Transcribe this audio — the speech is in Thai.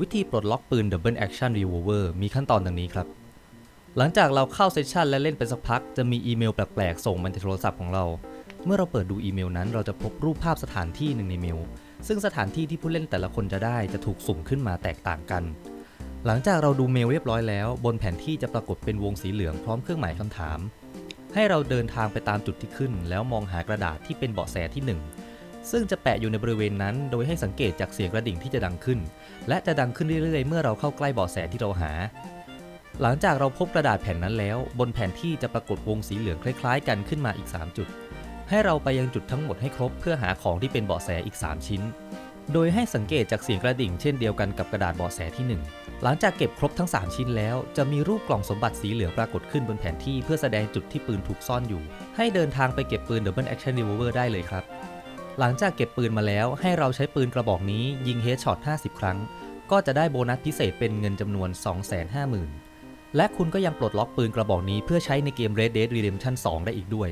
วิธีปลดล็อกปืน Double Action Revolver มีขั้นตอนดังนี้ครับ หลังจากเราเข้าเซสชันและเล่นไปสักพัก จะมีอีเมลแปลกๆ ส่งมาในโทรศัพท์ของเรา เมื่อเราเปิดดูอีเมลนั้น เราจะพบรูปภาพสถานที่หนึ่งในเมล ซึ่งสถานที่ที่ผู้เล่นแต่ละคนจะได้จะถูกสุ่มขึ้นมาแตกต่างกัน หลังจากเราดูเมลเรียบร้อยแล้ว บนแผนที่จะปรากฏเป็นวงสีเหลืองพร้อมเครื่องหมายคำถาม ให้เราเดินทางไปตามจุดที่ขึ้น แล้วมองหากระดาษที่เป็นเบาะแสที่หนึ่ง ซึ่งจะแปะอยู่ในบริเวณนั้น โดยให้สังเกตจากเสียงกระดิ่งที่จะดังขึ้น และจะดังขึ้นเรื่อยๆ เมื่อเราเข้าใกล้เบาะแสที่เราหา หลังจากเราพบกระดาษแผ่นนั้นแล้ว บนแผนที่จะปรากฏวงสีเหลืองคล้าย ๆ กันขึ้นมาอีก 3 จุด ให้เราไปยังจุดทั้งหมดให้ครบเพื่อหาของที่เป็นเบาะแสอีก 3 ชิ้น โดยให้สังเกตจากเสียงกระดิ่งเช่นเดียวกันกับกระดาษเบาะแสที่ 1 หลังจากเก็บครบทั้ง 3 ชิ้นแล้ว จะมีรูปกล่องสมบัติสีเหลืองปรากฏขึ้นบนแผนที่เพื่อแสดงจุดที่ปืนถูกซ่อนอยู่ ให้เดินทางไปเก็บปืน Double Action Revolver ได้เลยครับ หลังจากเก็บปืนมาแล้วให้เราใช้ปืนกระบอกนี้ยิงเฮดช็อต 50 ครั้ง ก็จะได้โบนัสพิเศษเป็นเงินจำนวน 250,000 และคุณก็ยังปลดล็อกปืนกระบอกนี้เพื่อใช้ในเกม Red Dead Redemption 2 ได้อีกด้วย